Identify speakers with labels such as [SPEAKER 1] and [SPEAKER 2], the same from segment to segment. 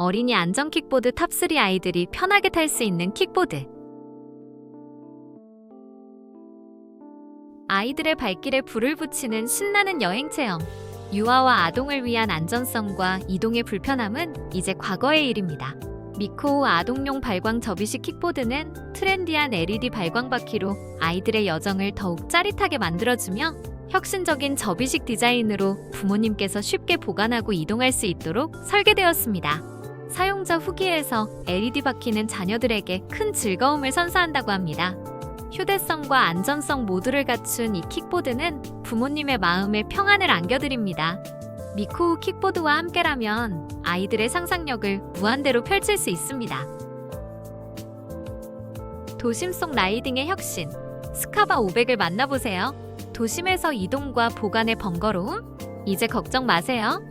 [SPEAKER 1] 어린이 안전 킥보드 탑3 아이들이 편하게 탈 수 있는 킥보드. 아이들의 발길에 불을 붙이는 신나는 여행 체험. 유아와 아동을 위한 안전성과 이동의 불편함은 이제 과거의 일입니다. 미코우 아동용 발광 접이식 킥보드는 트렌디한 LED 발광 바퀴로 아이들의 여정을 더욱 짜릿하게 만들어주며 혁신적인 접이식 디자인으로 부모님께서 쉽게 보관하고 이동할 수 있도록 설계되었습니다. 사용자 후기에서 LED 바퀴는 자녀들에게 큰 즐거움을 선사한다고 합니다. 휴대성과 안전성 모두를 갖춘 이 킥보드는 부모님의 마음에 평안을 안겨드립니다. 미코우 킥보드와 함께라면 아이들의 상상력을 무한대로 펼칠 수 있습니다. 도심 속 라이딩의 혁신, 스카바 500을 만나보세요. 도심에서 이동과 보관의 번거로움? 이제 걱정 마세요.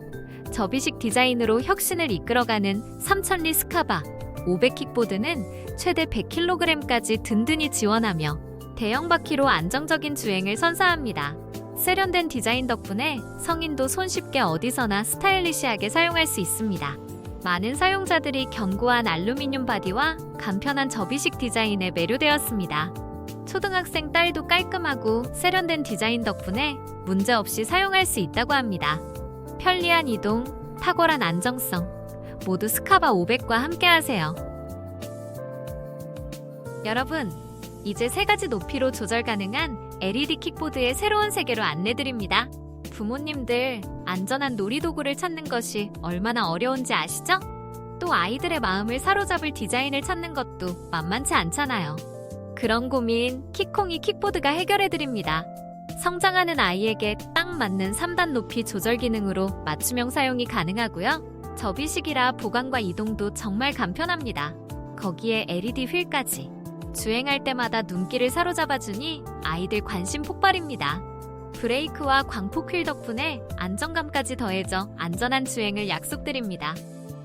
[SPEAKER 1] 접이식 디자인으로 혁신을 이끌어가는 3000리 스카바 500 킥보드는 최대 100kg까지 든든히 지원하며 대형 바퀴로 안정적인 주행을 선사합니다. 세련된 디자인 덕분에 성인도 손쉽게 어디서나 스타일리시하게 사용할 수 있습니다. 많은 사용자들이 견고한 알루미늄 바디와 간편한 접이식 디자인에 매료되었습니다. 초등학생 딸도 깔끔하고 세련된 디자인 덕분에 문제없이 사용할 수 있다고 합니다. 편리한 이동, 탁월한 안정성, 모두 스카바 500과 함께하세요. 여러분, 이제 세 가지 높이로 조절 가능한 LED 킥보드의 새로운 세계로 안내드립니다. 부모님들, 안전한 놀이도구를 찾는 것이 얼마나 어려운지 아시죠? 또 아이들의 마음을 사로잡을 디자인을 찾는 것도 만만치 않잖아요. 그런 고민 키콩이 킥보드가 해결해드립니다. 성장하는 아이에게 딱 맞는 3단 높이 조절 기능으로 맞춤형 사용이 가능하고요. 접이식이라 보관과 이동도 정말 간편합니다. 거기에 LED 휠까지. 주행할 때마다 눈길을 사로잡아주니 아이들 관심 폭발입니다. 브레이크와 광폭 휠 덕분에 안정감까지 더해져 안전한 주행을 약속드립니다.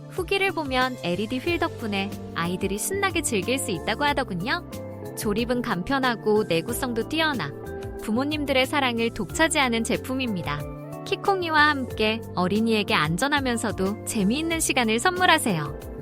[SPEAKER 1] 후기를 보면 LED 휠 덕분에 아이들이 신나게 즐길 수 있다고 하더군요. 조립은 간편하고 내구성도 뛰어나 부모님들의 사랑을 독차지하는 제품입니다. 키콩이와 함께 어린이에게 안전하면서도 재미있는 시간을 선물하세요.